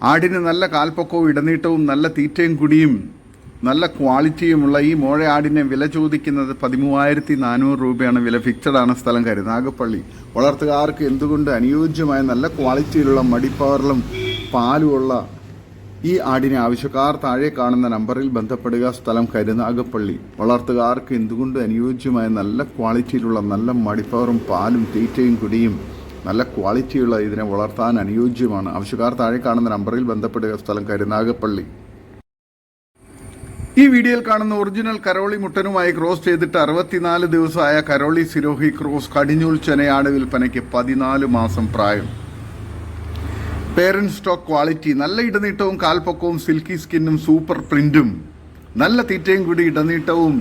ആടിന് നല്ല കാൽപ്പൊക്കവും ഇടനീട്ടവും നല്ല തീറ്റയും കുടിയും നല്ല ക്വാളിറ്റിയുമുള്ള ഈ മോഴ ആടിനെ വില ചോദിക്കുന്നത് പതിമൂവായിരത്തി നാനൂറ് രൂപയാണ്. വില ഫിക്സഡാണ് സ്ഥലം സ്ഥലം നാഗപ്പള്ളി. വളർത്തുകാർക്ക് എന്തുകൊണ്ട് അനുയോജ്യമായ നല്ല ക്വാളിറ്റിയിലുള്ള മടിപ്പവറിലും പാലുമുള്ള ഈ ആടിനെ ആവശ്യക്കാർ താഴെ കാണുന്ന നമ്പറിൽ ബന്ധപ്പെടുക സ്ഥലം കരുനാഗപ്പള്ളി വളർത്തുകാർക്ക് എന്തുകൊണ്ട് അനുയോജ്യമായ നല്ല ക്വാളിറ്റിയിലുള്ള നല്ല മടിപ്പവറും പാലും തീറ്റയും കുടിയും നല്ല ക്വാളിറ്റിയുള്ള ഇതിനെ വളർത്താൻ അനുയോജ്യമാണ്. ആവശ്യക്കാർ താഴെ കാണുന്ന നമ്പറിൽ ബന്ധപ്പെടുക. സ്ഥലം കരുനാഗപ്പള്ളി. ഈ വീഡിയോയിൽ കാണുന്ന ഒറിജിനൽ കരോളി മുട്ടനുമായി ക്രോസ് ചെയ്തിട്ട് അറുപത്തിനാല് ദിവസമായ കരോളി സിരോഹി ക്രോസ് കടിഞ്ഞൂൽ ചെനയാണ് വിൽപ്പനയ്ക്ക് പതിനാല് മാസം പ്രായം. പേരന്റ് സ്റ്റോക്ക് ക്വാളിറ്റി നല്ല ഇടനീട്ടവും കാൽപ്പൊക്കവും സിൽക്കി സ്കിന്നും സൂപ്പർ പ്രിന്റും നല്ല തീറ്റയും കൂടി ഇടനീട്ടവും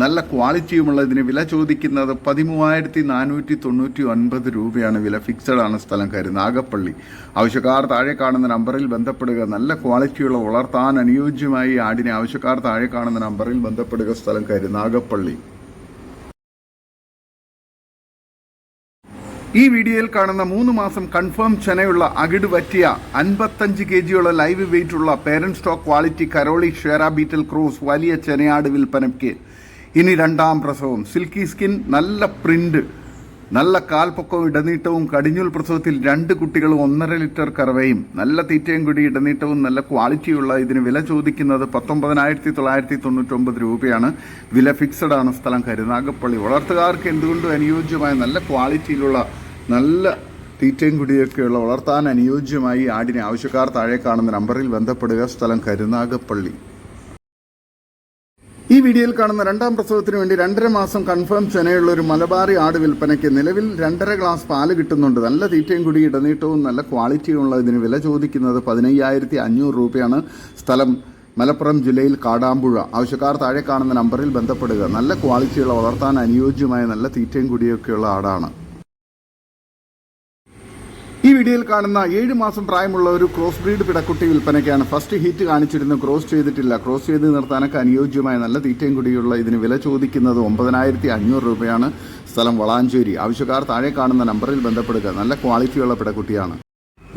നല്ല ക്വാളിറ്റിയുമുള്ള ഇതിന് വില ചോദിക്കുന്നത് പതിമൂവായിരത്തി നാനൂറ്റി തൊണ്ണൂറ്റി ഒൻപത് രൂപയാണ്. വില ഫിക്സഡ് ആണ് സ്ഥലം കരുനാഗപ്പള്ളി ആവശ്യക്കാർ താഴെ കാണുന്ന നമ്പറിൽ ബന്ധപ്പെടുക. നല്ല ക്വാളിറ്റിയുള്ള വളർത്താൻ അനുയോജ്യമായി ആടിനെ ആവശ്യക്കാർ താഴെ കാണുന്ന നമ്പറിൽ ബന്ധപ്പെടുക സ്ഥലം കരുനാഗപ്പള്ളി ഈ വീഡിയോയിൽ കാണുന്ന മൂന്ന് മാസം കൺഫേം ചെനയുള്ള അകിട് പറ്റിയ അൻപത്തഞ്ച് കെ ജിയുള്ള ലൈവ് വെയിറ്റ് ഉള്ള പേരന്റ് സ്റ്റോക്ക് ക്വാളിറ്റി കരോളി ഷേറ ബീറ്റൽ ക്രൂസ് വലിയ ചെനയാട് വിൽപ്പനയ്ക്ക് ഇനി രണ്ടാം പ്രസവം. സിൽക്കി സ്കിൻ നല്ല പ്രിന്റ് നല്ല കാൽപ്പൊക്കവും ഇടനീട്ടവും കടിഞ്ഞൂൽ പ്രസവത്തിൽ രണ്ട് കുട്ടികളും ഒന്നര ലിറ്റർ കറവയും നല്ല തീറ്റയും കൂടി ഇടനീട്ടവും നല്ല ക്വാളിറ്റിയുള്ള ഇതിന് വില ചോദിക്കുന്നത് പത്തൊമ്പതിനായിരത്തി തൊള്ളായിരത്തി തൊണ്ണൂറ്റൊമ്പത് രൂപയാണ്. വില ഫിക്സഡ് ആണ് സ്ഥലം കരുനാഗപ്പള്ളി വളർത്തുകാർക്ക് എന്തുകൊണ്ടും അനുയോജ്യമായ നല്ല ക്വാളിറ്റിയിലുള്ള നല്ല തീറ്റയും കുടിയൊക്കെയുള്ള വളർത്താൻ അനുയോജ്യമായി ആടിനെ ആവശ്യക്കാർ താഴെ കാണുന്ന നമ്പറിൽ ബന്ധപ്പെടുക സ്ഥലം കരുനാഗപ്പള്ളി ഈ വീഡിയോയിൽ കാണുന്ന രണ്ടാം പ്രസവത്തിന് വേണ്ടി രണ്ടര മാസം കൺഫേം ചെനയുള്ള ഒരു മലബാറി ആട് വിൽപ്പനയ്ക്ക് നിലവിൽ രണ്ടര ഗ്ലാസ് പാൽ കിട്ടുന്നുണ്ട്. നല്ല തീറ്റയും കൂടി ഇടനീട്ടവും നല്ല ക്വാളിറ്റിയുള്ള ഇതിന് വില ചോദിക്കുന്നത് പതിനയ്യായിരത്തി അഞ്ഞൂറ് രൂപയാണ്. സ്ഥലം മലപ്പുറം ജില്ലയിൽ കാടാമ്പുഴ. ആവശ്യക്കാർ താഴെ കാണുന്ന നമ്പറിൽ ബന്ധപ്പെടുക. നല്ല ക്വാളിറ്റിയുള്ള വളർത്താൻ അനുയോജ്യമായ നല്ല തീറ്റയും കൂടിയൊക്കെയുള്ള ആടാണ്. ഈ വീഡിയോയിൽ കാണുന്ന ഏഴ് മാസം പ്രായമുള്ള ഒരു ക്രോസ് ബ്രീഡ് പിടക്കുട്ടി വിൽപ്പനയ്ക്കാണ് ഫസ്റ്റ് ഹീറ്റ് കാണിച്ചിരുന്നു. ക്രോസ് ചെയ്തിട്ടില്ല. ക്രോസ് ചെയ്ത് നിർത്താനൊക്കെ അനുയോജ്യമായ നല്ല തീറ്റയും കൂടിയുള്ള ഇതിന് വില ചോദിക്കുന്നത് ഒമ്പതിനായിരത്തി അഞ്ഞൂറ് രൂപയാണ്. സ്ഥലം വളാഞ്ചേരി. ആവശ്യക്കാർ താഴെ കാണുന്ന നമ്പറിൽ ബന്ധപ്പെടുക. നല്ല ക്വാളിറ്റിയുള്ള പിടക്കുട്ടിയാണ്.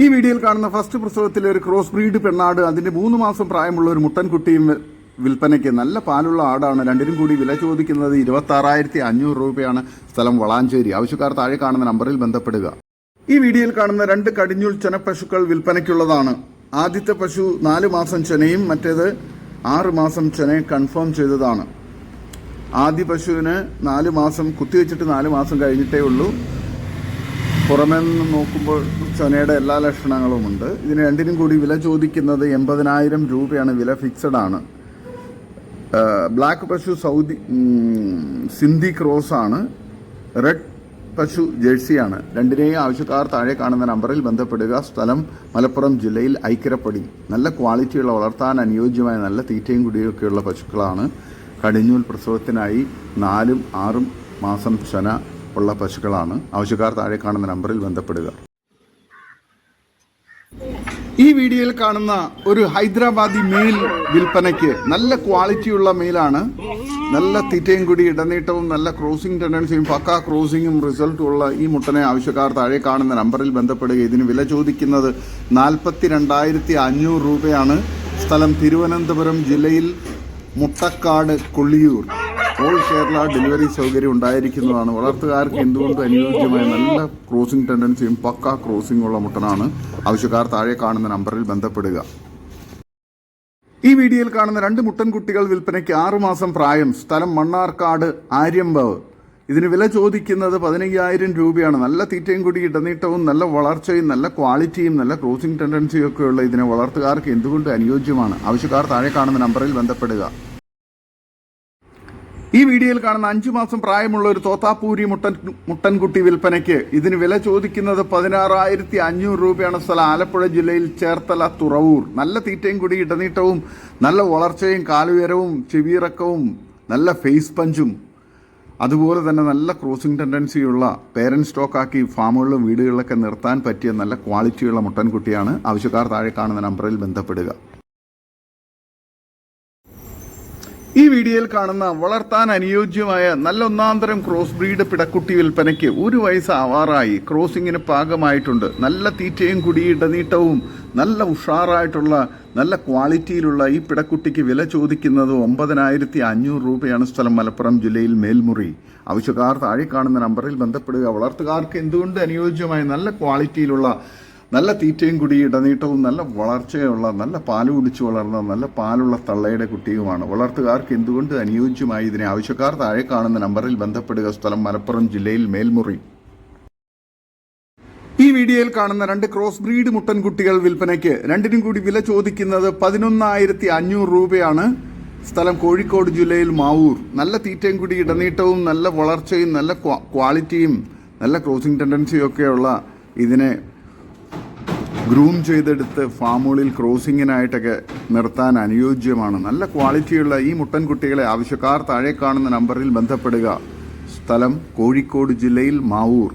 ഈ വീഡിയോയിൽ കാണുന്ന ഫസ്റ്റ് പ്രസവത്തിലെ ഒരു ക്രോസ് ബ്രീഡ് പെണ്ണാട് അതിന്റെ മൂന്ന് മാസം പ്രായമുള്ള ഒരു മുട്ടൻകുട്ടിയും വിൽപ്പനയ്ക്ക് നല്ല പാലുള്ള ആടാണ്. രണ്ടിനും കൂടി വില ചോദിക്കുന്നത് ഇരുപത്തി രൂപയാണ്. സ്ഥലം വളാഞ്ചേരി. ആവശ്യക്കാർ താഴെ കാണുന്ന നമ്പറിൽ ബന്ധപ്പെടുക. ഈ വീഡിയോയിൽ കാണുന്ന രണ്ട് കടിഞ്ഞൂൽ ചെന പശുക്കൾ വിൽപ്പനയ്ക്കുള്ളതാണ്. ആദ്യത്തെ പശു നാല് മാസം ചെനയും മറ്റേത് ആറ് മാസം ചെനയും കൺഫേം ചെയ്തതാണ്. ആദ്യ പശുവിന് നാല് മാസം കുത്തിവെച്ചിട്ട് നാല് മാസം കഴിഞ്ഞിട്ടേ ഉള്ളൂ. പുറമേ നിന്ന് നോക്കുമ്പോൾ ചൊനയുടെ എല്ലാ ലക്ഷണങ്ങളുമുണ്ട്. ഇതിന് രണ്ടിനും കൂടി വില ചോദിക്കുന്നത് എൺപതിനായിരം രൂപയാണ്. വില ഫിക്സഡ് ആണ്. ബ്ലാക്ക് പശു സൗദി സിന്ധി ക്രോസ് ആണ്. റെഡ് പശു ജേഴ്സിയാണ്. രണ്ടിനെയും ആവശ്യക്കാർ താഴെ കാണുന്ന നമ്പറിൽ ബന്ധപ്പെടുക. സ്ഥലം മലപ്പുറം ജില്ലയിൽ ഐക്കരപ്പടി നല്ല ക്വാളിറ്റിയുള്ള വളർത്താൻ അനുയോജ്യമായ നല്ല തീറ്റയും കുടിയൊക്കെയുള്ള പശുക്കളാണ്. കടിഞ്ഞൂൽ പ്രസവത്തിനായി നാലും ആറും മാസം ചന ഉള്ള പശുക്കളാണ്. ആവശ്യക്കാർ താഴെ കാണുന്ന നമ്പറിൽ ബന്ധപ്പെടുക. ഈ വീഡിയോയിൽ കാണുന്ന ഒരു ഹൈദരാബാദി മെയിൽ വിൽപ്പനയ്ക്ക് നല്ല ക്വാളിറ്റിയുള്ള മെയിലാണ് നല്ല തീറ്റയും കൂടി ഇടനീട്ടവും നല്ല ക്രോസിംഗ് ടെൻഡൻസിയും പക്ക ക്രോസിംഗും റിസൾട്ടും ഉള്ള ഈ മുട്ടനെ ആവശ്യക്കാർ താഴെ കാണുന്ന നമ്പറിൽ ബന്ധപ്പെടുക ഇതിന് വില ചോദിക്കുന്നത് നാൽപ്പത്തി രണ്ടായിരത്തി അഞ്ഞൂറ് രൂപയാണ്. സ്ഥലം തിരുവനന്തപുരം ജില്ലയിൽ മുട്ടക്കാട് കൊള്ളിയൂർ. ഓൾ കേരള ഡെലിവറി സൗകര്യം ഉണ്ടായിരിക്കുന്നതാണ്. വളർത്തുകാർക്ക് എന്തുകൊണ്ടും അനുയോജ്യമായ നല്ല ക്രോസിംഗ് ടെൻഡൻസിയും പക്ക ക്രോസിംഗ് ഉള്ള മുട്ടനാണ്. ആവശ്യക്കാർ താഴെ കാണുന്ന നമ്പറിൽ ബന്ധപ്പെടുക. ഈ വീഡിയോയിൽ കാണുന്ന രണ്ട് മുട്ടൻകുട്ടികൾ വിൽപ്പനയ്ക്ക് ആറുമാസം പ്രായം. സ്ഥലം മണ്ണാർക്കാട് ആര്യമ്പവ്. ഇതിന് വില ചോദിക്കുന്നത് പതിനയ്യായിരം രൂപയാണ്. നല്ല തീറ്റയും കൂടി ഇടനീട്ടവും നല്ല വളർച്ചയും നല്ല ക്വാളിറ്റിയും നല്ല ക്രോസിംഗ് ടെൻഡൻസിയും ഒക്കെയുള്ള ഇതിനെ വളർത്തുകാർക്ക് എന്തുകൊണ്ട് അനുയോജ്യമാണ്? ആവശ്യക്കാർ താഴെ കാണുന്ന നമ്പറിൽ ബന്ധപ്പെടുക. ഈ വീഡിയോയിൽ കാണുന്ന അഞ്ചു മാസം പ്രായമുള്ള ഒരു തോത്താപ്പൂരി മുട്ടൻ മുട്ടൻകുട്ടി വിൽപ്പനയ്ക്ക് ഇതിന് വില ചോദിക്കുന്നത് പതിനാറായിരത്തി അഞ്ഞൂറ് രൂപയാണ് സ്ഥലം. ആലപ്പുഴ ജില്ലയിൽ ചേർത്തല തുറവൂർ. നല്ല തീറ്റയും കൂടി ഇടനീട്ടവും നല്ല വളർച്ചയും കാലുയരവും ചെവിയിറക്കവും നല്ല ഫേസ് പഞ്ചും അതുപോലെ തന്നെ നല്ല ക്രോസിംഗ് ടെൻഡൻസിയുള്ള പേരന്റ് സ്റ്റോക്കാക്കി ഫാമുകളിലും വീടുകളിലൊക്കെ നിർത്താൻ പറ്റിയ നല്ല ക്വാളിറ്റിയുള്ള മുട്ടൻകുട്ടിയാണ് ആവശ്യക്കാർ താഴെ കാണുന്ന നമ്പറിൽ ബന്ധപ്പെടുക. ഈ വീഡിയോയിൽ കാണുന്ന വളർത്താൻ അനുയോജ്യമായ നല്ല ഒന്നാന്തരം ക്രോസ് ബ്രീഡ് പിടക്കുട്ടി വിൽപ്പനയ്ക്ക് ഒരു വയസ്സാവാറായി ക്രോസിങ്ങിന് പാകമായിട്ടുണ്ട്. നല്ല തീറ്റയും കുടി ഇടനീട്ടവും നല്ല ഉഷാറായിട്ടുള്ള നല്ല ക്വാളിറ്റിയിലുള്ള ഈ പിടക്കുട്ടിക്ക് വില ചോദിക്കുന്നത് ഒമ്പതിനായിരത്തി അഞ്ഞൂറ് രൂപയാണ് സ്ഥലം മലപ്പുറം ജില്ലയിൽ മേൽമുറി. ആവശ്യക്കാർ താഴെ കാണുന്ന നമ്പറിൽ ബന്ധപ്പെടുക. വളർത്തുകാർക്ക് എന്തുകൊണ്ട് അനുയോജ്യമായ നല്ല ക്വാളിറ്റിയിലുള്ള നല്ല തീറ്റയും കുടി ഇടനീട്ടവും നല്ല വളർച്ചയുള്ള നല്ല പാൽ കുടിച്ച് വളർന്ന നല്ല പാലുള്ള തള്ളയുടെ കുട്ടിയുമാണ്. വളർത്തുകാർക്ക് എന്തുകൊണ്ട് അനുയോജ്യമായി ഇതിനെ? ആവശ്യക്കാർ താഴെ കാണുന്ന നമ്പറിൽ ബന്ധപ്പെടുക. സ്ഥലം മലപ്പുറം ജില്ലയിൽ മേൽമുറി. ഈ വീഡിയോയിൽ കാണുന്ന രണ്ട് ക്രോസ് ബ്രീഡ് മുട്ടൻ കുട്ടികൾ വിൽപ്പനയ്ക്ക് രണ്ടിനും കൂടി വില ചോദിക്കുന്നത് പതിനൊന്നായിരത്തി അഞ്ഞൂറ് രൂപയാണ്. സ്ഥലം കോഴിക്കോട് ജില്ലയിൽ മാവൂർ. നല്ല തീറ്റയും കൂടി ഇടനീട്ടവും നല്ല വളർച്ചയും നല്ല ക്വാളിറ്റിയും നല്ല ക്രോസിംഗ് ടെൻഡൻസിയും ഒക്കെയുള്ള ഇതിനെ ഗ്രൂം ചെയ്തെടുത്ത് ഫാമുകളിൽ ക്രോസിങ്ങിനായിട്ടൊക്കെ നിർത്താൻ അനുയോജ്യമാണ്. നല്ല ക്വാളിറ്റിയുള്ള ഈ മുട്ടൻകുട്ടികളെ ആവശ്യക്കാർ താഴെ കാണുന്ന നമ്പറിൽ ബന്ധപ്പെടുക. സ്ഥലം കോഴിക്കോട് ജില്ലയിൽ മാവൂർ.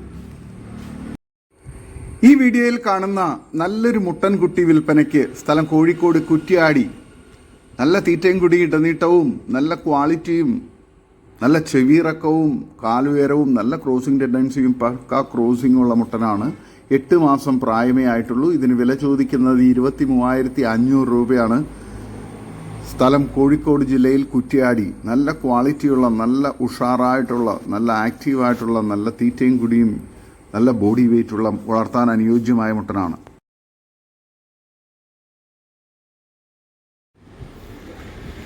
ഈ വീഡിയോയിൽ കാണുന്ന നല്ലൊരു മുട്ടൻകുട്ടി വിൽപ്പനയ്ക്ക് സ്ഥലം കോഴിക്കോട് കുറ്റിയാടി. നല്ല തീറ്റയും കുടി ഇടനീട്ടവും നല്ല ക്വാളിറ്റിയും നല്ല ചെവിയിറക്കവും കാലുയരവും നല്ല ക്രോസിംഗ് ടെൻഡൻസിയും പക്ക ക്രോസിംഗും ഉള്ള മുട്ടനാണ്. എട്ട് മാസം പ്രായമേ ആയിട്ടുള്ളൂ. ഇതിന് വില ചോദിക്കുന്നത് ഇരുപത്തി മൂവായിരത്തി അഞ്ഞൂറ് രൂപയാണ്. സ്ഥലം കോഴിക്കോട് ജില്ലയിൽ കുറ്റ്യാടി. നല്ല ക്വാളിറ്റിയുള്ള നല്ല ഉഷാറായിട്ടുള്ള നല്ല ആക്റ്റീവായിട്ടുള്ള നല്ല തീറ്റയും കുടിയും നല്ല ബോഡി വെയിറ്റുള്ള വളർത്താൻ അനുയോജ്യമായ മുട്ടനാണ്.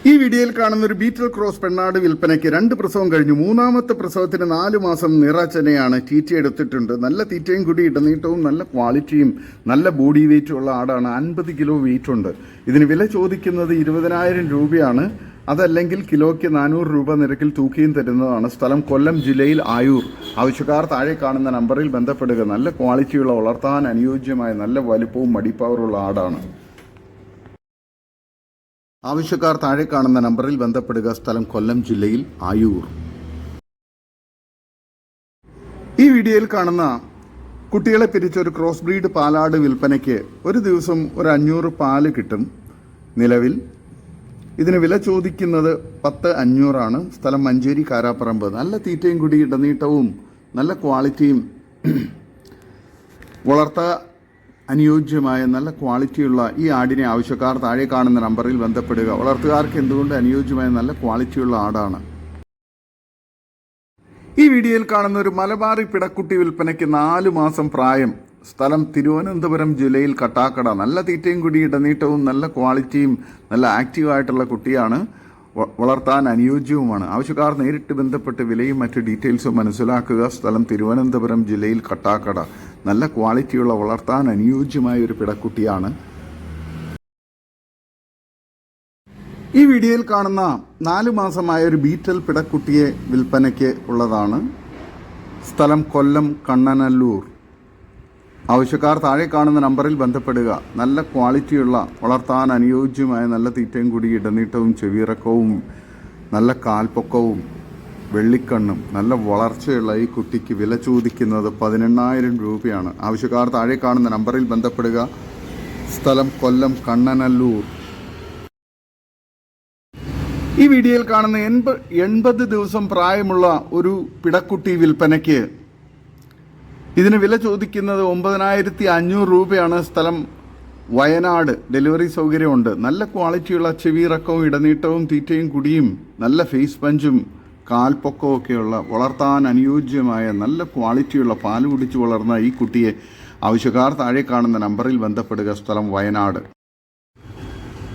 ഈ വീഡിയോയിൽ കാണുന്ന ഒരു ബീറ്റൽ ക്രോസ് പെണ്ണാട് വിൽപ്പനയ്ക്ക് രണ്ട് പ്രസവം കഴിഞ്ഞു. മൂന്നാമത്തെ പ്രസവത്തിന് നാല് മാസം നിറച്ചനയാണ് തീറ്റ എടുത്തിട്ടുണ്ട്. നല്ല തീറ്റയും കൂടി ഇടനീട്ടവും നല്ല ക്വാളിറ്റിയും നല്ല ബോഡി വെയിറ്റും ഉള്ള ആടാണ്. അൻപത് കിലോ വെയിറ്റ് ഉണ്ട്. ഇതിന് വില ചോദിക്കുന്നത് ഇരുപതിനായിരം രൂപയാണ്. അതല്ലെങ്കിൽ കിലോയ്ക്ക് നാനൂറ് രൂപ നിരക്കിൽ തൂക്കിയും തരുന്നതാണ് സ്ഥലം കൊല്ലം ജില്ലയിൽ ആയൂർ. ആവശ്യക്കാർ താഴെ കാണുന്ന നമ്പറിൽ ബന്ധപ്പെടുക. നല്ല ക്വാളിറ്റിയുള്ള വളർത്താൻ അനുയോജ്യമായ നല്ല വലുപ്പവും മടിപ്പവറുള്ള ആടാണ്. ആവശ്യക്കാർ താഴെ കാണുന്ന നമ്പറിൽ ബന്ധപ്പെടുക. സ്ഥലം കൊല്ലം ജില്ലയിൽ ആയൂർ. ഈ വീഡിയോയിൽ കാണുന്ന കുട്ടികളെ പിരിച്ച ഒരു ക്രോസ് ബ്രീഡ് പാലാട് വിൽപ്പനയ്ക്ക് ഒരു ദിവസം ഒരു അഞ്ഞൂറ് പാൽ കിട്ടും നിലവിൽ. ഇതിന് വില ചോദിക്കുന്നത് പത്ത് അഞ്ഞൂറാണ്. സ്ഥലം മഞ്ചേരി കാരാപ്പറമ്പ്. നല്ല തീറ്റയും കുടി ഇടനീട്ടവും നല്ല ക്വാളിറ്റിയും വളർത്ത അനുയോജ്യമായ നല്ല ക്വാളിറ്റിയുള്ള ഈ ആടിനെ ആവശ്യക്കാർ താഴെ കാണുന്ന നമ്പറിൽ ബന്ധപ്പെടുക. വളർത്തുകാർക്ക് എന്തുകൊണ്ട് അനുയോജ്യമായ നല്ല ക്വാളിറ്റിയുള്ള ആടാണ്? ഈ വീഡിയോയിൽ കാണുന്ന ഒരു മലബാറി പിടക്കുട്ടി വിൽപ്പനയ്ക്ക് നാല് മാസം പ്രായം. സ്ഥലം തിരുവനന്തപുരം ജില്ലയിൽ കട്ടാക്കട. നല്ല തീറ്റയും കുടി ഇടനീട്ടവും നല്ല ക്വാളിറ്റിയും നല്ല ആക്റ്റീവായിട്ടുള്ള കുട്ടിയാണ്. വളർത്താൻ അനുയോജ്യവുമാണ്. ആവശ്യക്കാർ നേരിട്ട് ബന്ധപ്പെട്ട് വിലയും മറ്റ് ഡീറ്റെയിൽസും മനസ്സിലാക്കുക. സ്ഥലം തിരുവനന്തപുരം ജില്ലയിൽ കട്ടാക്കട. നല്ല ക്വാളിറ്റിയുള്ള വളർത്താൻ അനുയോജ്യമായ ഒരു പിടക്കുട്ടിയാണ്. ഈ വീഡിയോയിൽ കാണുന്ന നാല് മാസമായ ഒരു ബീറ്റൽ പിടക്കുട്ടിയെ വിൽപ്പനയ്ക്ക് ഉള്ളതാണ്. സ്ഥലം കൊല്ലം കണ്ണനല്ലൂർ. ആവശ്യക്കാർ താഴെ കാണുന്ന നമ്പറിൽ ബന്ധപ്പെടുക. നല്ല ക്വാളിറ്റിയുള്ള വളർത്താൻ അനുയോജ്യമായ നല്ല തീറ്റയും കൂടി ഇടനീട്ടവും ചെവിയിറക്കവും നല്ല കാൽപ്പൊക്കവും വെള്ളിക്കണ്ണും നല്ല വളർച്ചയുള്ള ഈ കുട്ടിക്ക് വില ചോദിക്കുന്നത് പതിനെണ്ണായിരം രൂപയാണ്. ആവശ്യക്കാർ താഴെ കാണുന്ന നമ്പറിൽ ബന്ധപ്പെടുക. സ്ഥലം കൊല്ലം കണ്ണനല്ലൂർ. ഈ വീഡിയോയിൽ കാണുന്ന എൺപ എൺപത് ദിവസം പ്രായമുള്ള ഒരു പിടക്കുട്ടി വിൽപ്പനയ്ക്ക് ഇതിന് വില ചോദിക്കുന്നത് ഒമ്പതിനായിരത്തി അഞ്ഞൂറ് രൂപയാണ്. സ്ഥലം വയനാട്. ഡെലിവറി സൗകര്യമുണ്ട്. നല്ല ക്വാളിറ്റിയുള്ള ചെവിയിറക്കവും ഇടനീട്ടവും തീറ്റയും കുടിയും നല്ല ഫേസ് പഞ്ചും കാൽപ്പൊക്കവും ഒക്കെയുള്ള വളർത്താൻ അനുയോജ്യമായ നല്ല ക്വാളിറ്റിയുള്ള പാൽ കുടിച്ചു വളർന്ന ഈ കുട്ടിയെ ആവശ്യക്കാർ താഴെ കാണുന്ന നമ്പറിൽ ബന്ധപ്പെടുക സ്ഥലം വയനാട്.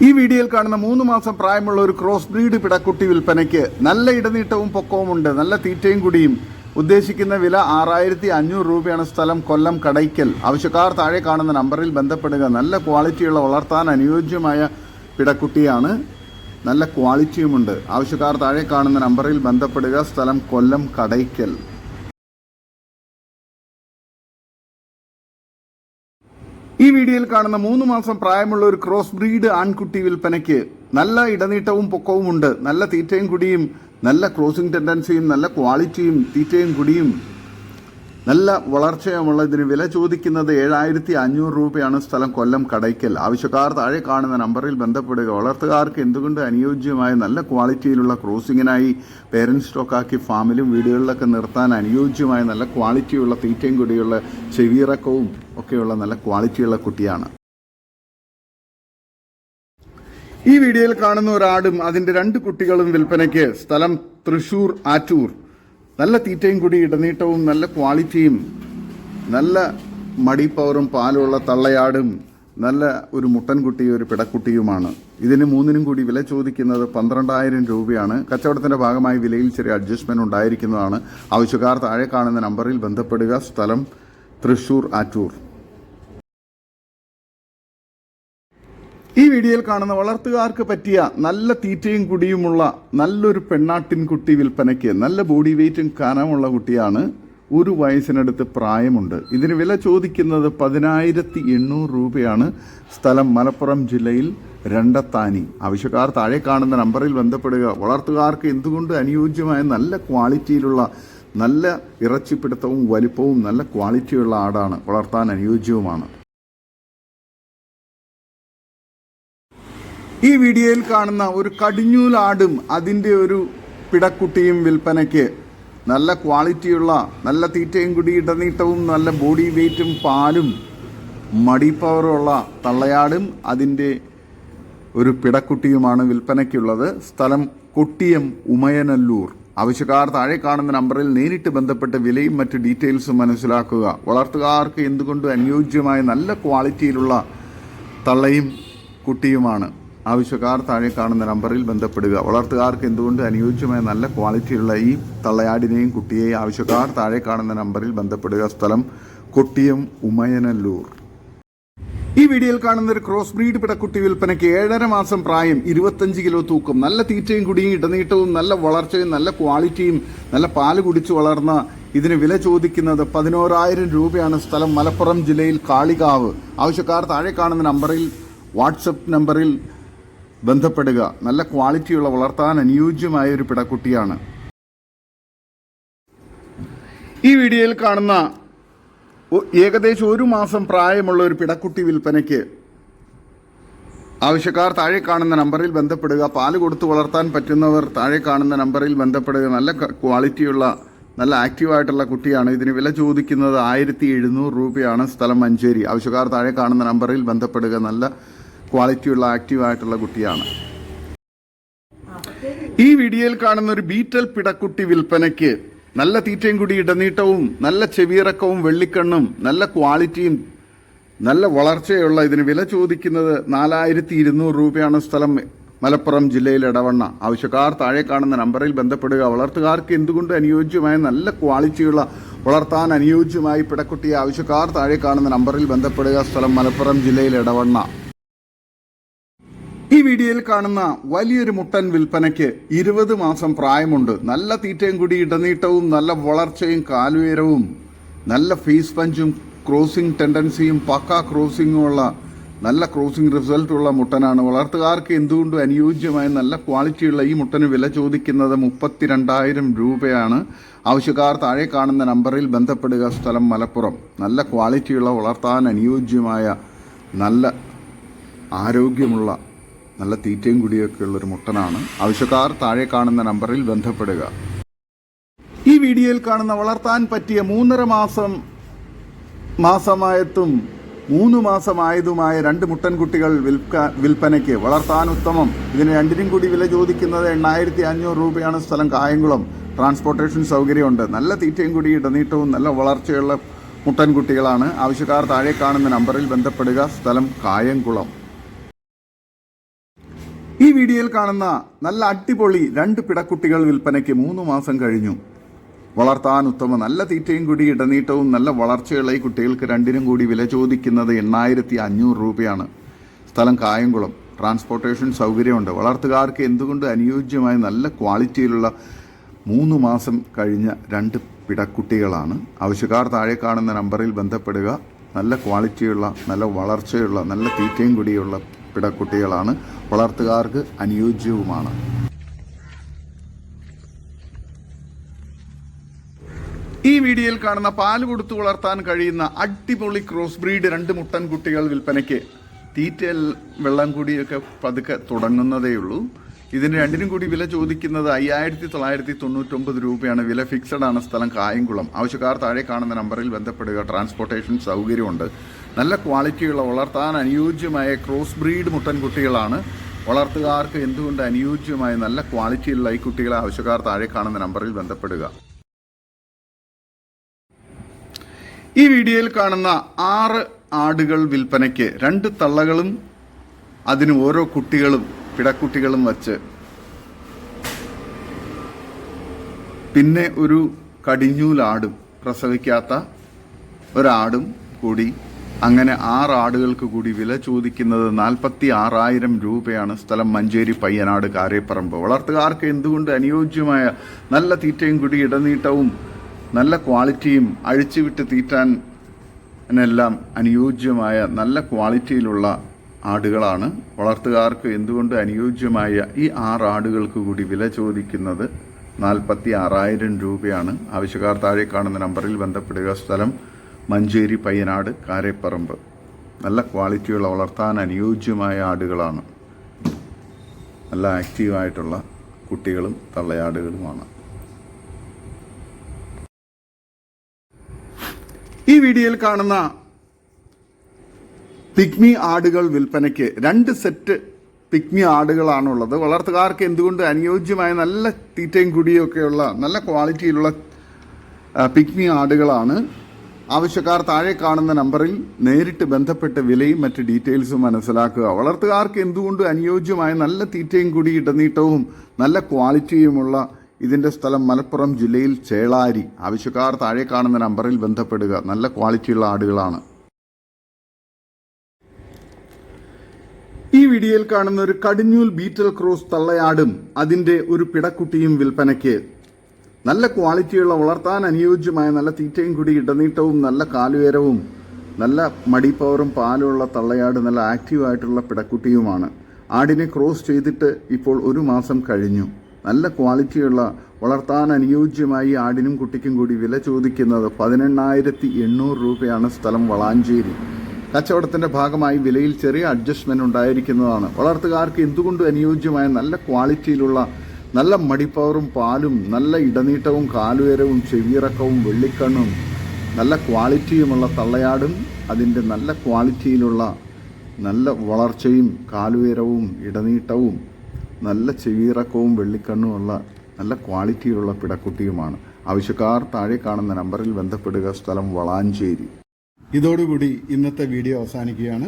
ഈ വീഡിയോയിൽ കാണുന്ന മൂന്ന് മാസം പ്രായമുള്ള ഒരു ക്രോസ് ബ്രീഡ് പിടക്കുട്ടി വിൽപ്പനയ്ക്ക് നല്ല ഇടനീട്ടവും പൊക്കവും ഉണ്ട് നല്ല തീറ്റയും കൂടിയും. ഉദ്ദേശിക്കുന്ന വില ആറായിരത്തി അഞ്ഞൂറ് രൂപയാണ് സ്ഥലം കൊല്ലം കടയ്ക്കൽ. ആവശ്യക്കാർ താഴെ കാണുന്ന നമ്പറിൽ ബന്ധപ്പെടുക. നല്ല ക്വാളിറ്റിയുള്ള വളർത്താൻ അനുയോജ്യമായ പിടക്കുട്ടിയാണ് നല്ല ക്വാളിറ്റിയുമുണ്ട്. ആവശ്യക്കാർ താഴെ കാണുന്ന നമ്പറിൽ ബന്ധപ്പെടുക. സ്ഥലം കൊല്ലം കടയ്ക്കൽ. ഈ വീഡിയോയിൽ കാണുന്ന മൂന്ന് മാസം പ്രായമുള്ള ഒരു ക്രോസ് ബ്രീഡ് ആൺകുട്ടി വിൽപ്പനയ്ക്ക് നല്ല ഇടനീട്ടവും പൊക്കവും ഉണ്ട് നല്ല തീറ്റയും കുടിയും നല്ല ക്രോസിംഗ് ടെൻഡൻസിയും നല്ല ക്വാളിറ്റിയും തീറ്റയും കുടിയും നല്ല വളർച്ചയുമുള്ള ഇതിന് വില ചോദിക്കുന്നത് ഏഴായിരത്തി അഞ്ഞൂറ് രൂപയാണ് സ്ഥലം കൊല്ലം കടയ്ക്കൽ. ആവശ്യക്കാർ താഴെ കാണുന്ന നമ്പറിൽ ബന്ധപ്പെടുക. വളർത്തുകാർക്ക് എന്തുകൊണ്ട് അനുയോജ്യമായ നല്ല ക്വാളിറ്റിയിലുള്ള ക്രോസിങ്ങിനായി പേരൻസ് സ്റ്റോക്കാക്കി ഫാമിലും വീടുകളിലൊക്കെ നിർത്താൻ അനുയോജ്യമായ നല്ല ക്വാളിറ്റിയുള്ള തീറ്റയും കൂടിയുള്ള ചെവിയിറക്കവും ഒക്കെയുള്ള നല്ല ക്വാളിറ്റിയുള്ള കുട്ടിയാണ്. ഈ വീഡിയോയിൽ കാണുന്ന ഒരാടും അതിന്റെ രണ്ട് കുട്ടികളും വിൽപ്പനയ്ക്ക് സ്ഥലം തൃശൂർ ആറ്റൂർ. നല്ല തീറ്റയും കൂടി ഇടനീട്ടവും നല്ല ക്വാളിറ്റിയും നല്ല മടിപ്പവറും പാലുമുള്ള തള്ളയാടും നല്ല ഒരു മുട്ടൻകുട്ടിയും ഒരു പിടക്കുട്ടിയുമാണ്. ഇതിന് മൂന്നിനും കൂടി വില ചോദിക്കുന്നത് പന്ത്രണ്ടായിരം രൂപയാണ്. കച്ചവടത്തിന്റെ ഭാഗമായി വിലയിൽ ചെറിയ അഡ്ജസ്റ്റ്മെന്റ് ഉണ്ടായിരിക്കുന്നതാണ്. ആവശ്യക്കാർ താഴെ കാണുന്ന നമ്പറിൽ ബന്ധപ്പെടുക. സ്ഥലം തൃശൂർ ആറ്റൂർ. ഈ വീഡിയോയിൽ കാണുന്ന വളർത്തുകാർക്ക് പറ്റിയ നല്ല തീറ്റയും കുടിയുമുള്ള നല്ലൊരു പെണ്ണാട്ടിൻ കുട്ടി വിൽപ്പനയ്ക്ക് നല്ല ബോഡി വെയിറ്റും കനമുള്ള കുട്ടിയാണ് ഒരു വയസ്സിനടുത്ത് പ്രായമുണ്ട്. ഇതിന് വില ചോദിക്കുന്നത് പതിനായിരത്തി എണ്ണൂറ് രൂപയാണ്. സ്ഥലം മലപ്പുറം ജില്ലയിൽ രണ്ടത്താനി. ആവശ്യക്കാർ താഴെ കാണുന്ന നമ്പറിൽ ബന്ധപ്പെടുക. വളർത്തുകാർക്ക് എന്തുകൊണ്ട് അനുയോജ്യമായ നല്ല ക്വാളിറ്റിയിലുള്ള നല്ല ഇറച്ചിപ്പിടുത്തവും വലിപ്പവും നല്ല ക്വാളിറ്റിയുള്ള ആടാണ് വളർത്താൻ അനുയോജ്യവുമാണ്. ഈ വീഡിയോയിൽ കാണുന്ന ഒരു കടിഞ്ഞൂലാടും അതിന്റെ ഒരു പിടക്കുട്ടിയും വിൽപ്പനയ്ക്ക് നല്ല ക്വാളിറ്റിയുള്ള നല്ല തീറ്റയും കുടി ഇടനീട്ടവും നല്ല ബോഡി വെയ്റ്റും പാലും മടി പവറുള്ള തള്ളയാടും അതിന്റെ ഒരു പിടക്കുട്ടിയുമാണ് വിൽപ്പനയ്ക്കുള്ളത്. സ്ഥലം കൊട്ടിയം ഉമയനല്ലൂർ. ആവശ്യക്കാർ താഴെ കാണുന്ന നമ്പറിൽ നേരിട്ട് ബന്ധപ്പെട്ട് വിലയും മറ്റ് ഡീറ്റെയിൽസും മനസ്സിലാക്കുക. വളർത്തുകാർക്ക് എന്തുകൊണ്ട് അനുയോജ്യമായ നല്ല ക്വാളിറ്റിയിലുള്ള തള്ളയും കുട്ടിയുമാണ്. ആവശ്യക്കാർ താഴെ കാണുന്ന നമ്പറിൽ ബന്ധപ്പെടുക. വളർത്തുകാർക്ക് എന്തുകൊണ്ട് അനുയോജ്യമായ നല്ല ക്വാളിറ്റിയുള്ള ഈ തള്ളയാടിനെയും കുട്ടിയെയും ആവശ്യക്കാർ താഴെ കാണുന്ന നമ്പറിൽ ബന്ധപ്പെടുക. സ്ഥലം കൊട്ടിയം ഉമയനല്ലൂർ. ഈ വീഡിയോയിൽ കാണുന്ന ഒരു ക്രോസ് ബ്രീഡ് പിടക്കുട്ടി വിൽപ്പനയ്ക്ക് ഏഴര മാസം പ്രായം ഇരുപത്തഞ്ച് കിലോ തൂക്കം നല്ല തീറ്റയും കുടിയും ഇടനീട്ടവും നല്ല വളർച്ചയും നല്ല ക്വാളിറ്റിയും നല്ല പാൽ കുടിച്ചു വളർന്ന ഇതിന് വില ചോദിക്കുന്നത് പതിനോരായിരം രൂപയാണ് സ്ഥലം മലപ്പുറം ജില്ലയിൽ കാളികാവ്. ആവശ്യക്കാർ താഴെ കാണുന്ന നമ്പറിൽ വാട്സപ്പ് നമ്പറിൽ ബന്ധപ്പെടുക. നല്ല ക്വാളിറ്റിയുള്ള വളർത്താൻ അനുയോജ്യമായ ഒരു പിടക്കുട്ടിയാണ്. ഈ വീഡിയോയിൽ കാണുന്ന ഏകദേശം ഒരു മാസം പ്രായമുള്ള ഒരു പിടക്കുട്ടി വിൽപ്പനയ്ക്ക് ആവശ്യക്കാർ താഴെ കാണുന്ന നമ്പറിൽ ബന്ധപ്പെടുക. പാൽ കൊടുത്തു വളർത്താൻ പറ്റുന്നവർ താഴെ കാണുന്ന നമ്പറിൽ ബന്ധപ്പെടുക. നല്ല ക്വാളിറ്റിയുള്ള നല്ല ആക്റ്റീവായിട്ടുള്ള കുട്ടിയാണ്. ഇതിന് വില ചോദിക്കുന്നത് ആയിരത്തി എഴുന്നൂറ് രൂപയാണ് സ്ഥലം മഞ്ചേരി. ആവശ്യക്കാർ താഴെ കാണുന്ന നമ്പറിൽ ബന്ധപ്പെടുക. നല്ല ക്വാളിറ്റിയുള്ള ആക്റ്റീവായിട്ടുള്ള കുട്ടിയാണ്. ഈ വീഡിയോയിൽ കാണുന്ന ഒരു ബീറ്റൽ പിടക്കുട്ടി വിൽപ്പനയ്ക്ക് നല്ല തീറ്റയും കൂടി ഇടനീട്ടവും നല്ല ചെവിയിറക്കവും വെള്ളിക്കണ്ണും നല്ല ക്വാളിറ്റിയും നല്ല വളർച്ചയുള്ള ഇതിന് വില ചോദിക്കുന്നത് നാലായിരത്തി ഇരുന്നൂറ് രൂപയാണ് സ്ഥലം മലപ്പുറം ജില്ലയിൽ ഇടവണ്ണ ആവശ്യക്കാർ താഴെ കാണുന്ന നമ്പറിൽ ബന്ധപ്പെടുക. വളർത്തുകാർക്ക് എന്തുകൊണ്ട് അനുയോജ്യമായ നല്ല ക്വാളിറ്റിയുള്ള വളർത്താൻ അനുയോജ്യമായി പിടക്കുട്ടിയെ ആവശ്യക്കാർ താഴെ കാണുന്ന നമ്പറിൽ ബന്ധപ്പെടുക. സ്ഥലം മലപ്പുറം ജില്ലയിൽ ഇടവണ്ണ ഈ വീഡിയോയിൽ കാണുന്ന വലിയൊരു മുട്ടൻ വിൽപ്പനയ്ക്ക് ഇരുപത് മാസം പ്രായമുണ്ട്. നല്ല തീറ്റയും കൂടി ഇടനീട്ടവും നല്ല വളർച്ചയും കാലുയരവും നല്ല ഫീസ് പഞ്ചും ക്രോസിംഗ് ടെൻഡൻസിയും പക്ക ക്രോസിംഗും ഉള്ള നല്ല ക്രോസിംഗ് റിസൾട്ടുള്ള മുട്ടനാണ്. വളർത്തുകാർക്ക് എന്തുകൊണ്ടും അനുയോജ്യമായ നല്ല ക്വാളിറ്റിയുള്ള ഈ മുട്ടന് വില ചോദിക്കുന്നത് മുപ്പത്തിരണ്ടായിരം രൂപയാണ്. ആവശ്യക്കാർ താഴെ കാണുന്ന നമ്പറിൽ ബന്ധപ്പെടുക. സ്ഥലം മലപ്പുറം. നല്ല ക്വാളിറ്റിയുള്ള വളർത്താൻ അനുയോജ്യമായ നല്ല ആരോഗ്യമുള്ള നല്ല തീറ്റയും കുടിയൊക്കെ ഉള്ളൊരു മുട്ടനാണ്. ആവശ്യക്കാർ താഴെ കാണുന്ന നമ്പറിൽ ബന്ധപ്പെടുക. ഈ വീഡിയോയിൽ കാണുന്ന വളർത്താൻ പറ്റിയ മൂന്നര മാസം മാസമായത്തും മൂന്ന് മാസമായതുമായ രണ്ട് മുട്ടൻകുട്ടികൾ വിൽക്ക വിൽപ്പനയ്ക്ക് വളർത്താൻ ഉത്തമം. ഇതിന് രണ്ടിനും കൂടി വില ചോദിക്കുന്നത് എണ്ണായിരത്തി അഞ്ഞൂറ് രൂപയാണ് സ്ഥലം കായംകുളം. ട്രാൻസ്പോർട്ടേഷൻ സൗകര്യമുണ്ട്. നല്ല തീറ്റയും കൂടി ഇടനീട്ടവും നല്ല വളർച്ചയുള്ള മുട്ടൻകുട്ടികളാണ്. ആവശ്യക്കാർ താഴെ കാണുന്ന നമ്പറിൽ ബന്ധപ്പെടുക. സ്ഥലം കായംകുളം. ഈ വീഡിയോയിൽ കാണുന്ന നല്ല അടിപൊളി രണ്ട് പിടക്കുട്ടികൾ വിൽപ്പനയ്ക്ക് മൂന്ന് മാസം കഴിഞ്ഞു. വളർത്താൻ ഉത്തമ നല്ല തീറ്റയും കൂടി ഇടനീട്ടവും നല്ല വളർച്ചയുള്ള ഈ കുട്ടികൾക്ക് രണ്ടിനും കൂടി വില ചോദിക്കുന്നത് എണ്ണായിരത്തി അഞ്ഞൂറ് രൂപയാണ്. സ്ഥലം കായംകുളം. ട്രാൻസ്പോർട്ടേഷൻ സൗകര്യമുണ്ട്. വളർത്തുകാർക്ക് എന്തുകൊണ്ട് അനുയോജ്യമായ നല്ല ക്വാളിറ്റിയിലുള്ള മൂന്ന് മാസം കഴിഞ്ഞ രണ്ട് പിടക്കുട്ടികളാണ്? ആവശ്യക്കാർ താഴെ കാണുന്ന നമ്പറിൽ ബന്ധപ്പെടുക. നല്ല ക്വാളിറ്റിയുള്ള നല്ല വളർച്ചയുള്ള നല്ല തീറ്റയും കൂടിയുള്ള പിടക്കുട്ടികളാണ് വളർത്തുകാർക്ക് അനുയോജ്യവുമാണ്. ഈ വീഡിയോയിൽ കാണുന്ന പാൽ കൊടുത്തു വളർത്താൻ കഴിയുന്ന അടിപൊളി ക്രോസ് ബ്രീഡ് രണ്ട് മുട്ടൻ കുട്ടികൾ വിൽപ്പനയ്ക്ക്. തീറ്റ വെള്ളം കൂടിയൊക്കെ പതുക്കെ തുടങ്ങുന്നതേയുള്ളൂ ഇതിന് രണ്ടിനും കൂടി വില ചോദിക്കുന്നത് അയ്യായിരത്തി തൊള്ളായിരത്തി തൊണ്ണൂറ്റൊമ്പത് രൂപയാണ്. വില ഫിക്സഡ് ആണ്. സ്ഥലം കായംകുളം. ആവശ്യക്കാർ താഴെ കാണുന്ന നമ്പറിൽ ബന്ധപ്പെടുക. ട്രാൻസ്പോർട്ടേഷൻ സൗകര്യമുണ്ട്. നല്ല ക്വാളിറ്റിയുള്ള വളർത്താൻ അനുയോജ്യമായ ക്രോസ് ബ്രീഡ് മുട്ടൻ കുട്ടികളാണ് വളർത്തുകാർക്ക് എന്തുകൊണ്ട് അനുയോജ്യമായ നല്ല ക്വാളിറ്റിയുള്ള ഈ കുട്ടികളെ ആവശ്യക്കാർ താഴെ കാണുന്ന നമ്പറിൽ ബന്ധപ്പെടുക. ഈ വീഡിയോയിൽ കാണുന്ന ആറ് ആടുകൾ വിൽപ്പനയ്ക്ക് രണ്ട് തള്ളകളും അതിന് ഓരോ കുട്ടികളും പിടക്കുട്ടികളും വച്ച്. പിന്നെ ഒരു കടിഞ്ഞൂലാടും പ്രസവിക്കാത്ത ഒരാടും കൂടി അങ്ങനെ ആറ് ആടുകൾക്ക് കൂടി വില ചോദിക്കുന്നത് നാൽപ്പത്തി ആറായിരം രൂപയാണ്. സ്ഥലം മഞ്ചേരി പയ്യനാട് കാരേപ്പറമ്പ്. വളർത്തുകാർക്ക് എന്തുകൊണ്ട് അനുയോജ്യമായ നല്ല തീറ്റയും കൂടി ഇടനീട്ടവും നല്ല ക്വാളിറ്റിയും അഴിച്ചുവിട്ട് തീറ്റാൻ എന്നെല്ലാം അനുയോജ്യമായ നല്ല ക്വാളിറ്റിയിലുള്ള ആടുകളാണ്. വളർത്തുകാർക്ക് എന്തുകൊണ്ട് അനുയോജ്യമായ ഈ ആറ് ആടുകൾക്ക് കൂടി വില ചോദിക്കുന്നത് നാൽപ്പത്തി ആറായിരം രൂപയാണ്. ആവശ്യക്കാർ താഴെ കാണുന്ന നമ്പറിൽ ബന്ധപ്പെടുക. സ്ഥലം മഞ്ചേരി പയ്യനാട് കാരേപ്പറമ്പ്. നല്ല ക്വാളിറ്റിയുള്ള വളർത്താൻ അനുയോജ്യമായ ആടുകളാണ്. നല്ല ആക്റ്റീവായിട്ടുള്ള കുട്ടികളും തള്ളയാടുകളുമാണ്. ഈ വീഡിയോയിൽ കാണുന്ന പിഗ്മി ആടുകൾ വിൽപ്പനയ്ക്ക് രണ്ട് സെറ്റ് പിഗ്മി ആടുകളാണുള്ളത്. വളർത്തുകാർക്ക് എന്തുകൊണ്ട് അനുയോജ്യമായ നല്ല തീറ്റയും കുടിയൊക്കെയുള്ള നല്ല ക്വാളിറ്റിയിലുള്ള പിഗ്മി ആടുകളാണ്. ആവശ്യക്കാർ താഴെ കാണുന്ന നമ്പറിൽ നേരിട്ട് ബന്ധപ്പെട്ട വിലയും മറ്റ് ഡീറ്റെയിൽസും മനസ്സിലാക്കുക. വളർത്തുകാർക്ക് എന്തുകൊണ്ട് അനുയോജ്യമായ നല്ല തീറ്റയും കൂടി ഇടനീട്ടവും നല്ല ക്വാളിറ്റിയുമുള്ള ഇതിന്റെ സ്ഥലം മലപ്പുറം ജില്ലയിൽ ചേളാരി. ആവശ്യക്കാർ താഴെ കാണുന്ന നമ്പറിൽ ബന്ധപ്പെടുക. നല്ല ക്വാളിറ്റിയുള്ള ആടുകളാണ്. ഈ വീഡിയോയിൽ കാണുന്ന ഒരു കടിഞ്ഞൂൽ ബീറ്റൽ ക്രോസ് തള്ളയാടും അതിന്റെ ഒരു പിടക്കുട്ടിയും വിൽപ്പനയ്ക്ക് നല്ല ക്വാളിറ്റിയുള്ള വളർത്താൻ അനുയോജ്യമായ നല്ല തീറ്റയും കൂടി ഇടനീട്ടവും നല്ല കാലുയരവും നല്ല മടിപ്പവറും പാലുമുള്ള തള്ളയാട് നല്ല ആക്റ്റീവായിട്ടുള്ള പിടക്കുട്ടിയുമാണ്. ആടിനെ ക്രോസ് ചെയ്തിട്ട് ഇപ്പോൾ ഒരു മാസം കഴിഞ്ഞു. നല്ല ക്വാളിറ്റിയുള്ള വളർത്താൻ അനുയോജ്യമായി ആടിനും കുട്ടിക്കും കൂടി വില ചോദിക്കുന്നത് പതിനെണ്ണായിരത്തി എണ്ണൂറ് രൂപയാണ് സ്ഥലം വളാഞ്ചേരി. കച്ചവടത്തിന്റെ ഭാഗമായി വിലയിൽ ചെറിയ അഡ്ജസ്റ്റ്മെന്റ് ഉണ്ടായിരിക്കുന്നതാണ്. വളർത്തുകാർക്ക് എന്തുകൊണ്ടും അനുയോജ്യമായ നല്ല ക്വാളിറ്റിയിലുള്ള നല്ല മടിപ്പവറും പാലും നല്ല ഇടനീട്ടവും കാലുയരവും ചെവിയിറക്കവും വെള്ളിക്കണ്ണും നല്ല ക്വാളിറ്റിയുമുള്ള തള്ളയാടും അതിന്റെ നല്ല ക്വാളിറ്റിയിലുള്ള നല്ല വളർച്ചയും കാലുയരവും ഇടനീട്ടവും നല്ല ചെവിയിറക്കവും വെള്ളിക്കണ്ണുമുള്ള നല്ല ക്വാളിറ്റിയിലുള്ള പിടക്കുട്ടിയുമാണ്. ആവശ്യക്കാർ താഴെ കാണുന്ന നമ്പറിൽ ബന്ധപ്പെടുക. സ്ഥലം വളാഞ്ചേരി. ഇതോടുകൂടി ഇന്നത്തെ വീഡിയോ അവസാനിക്കുകയാണ്.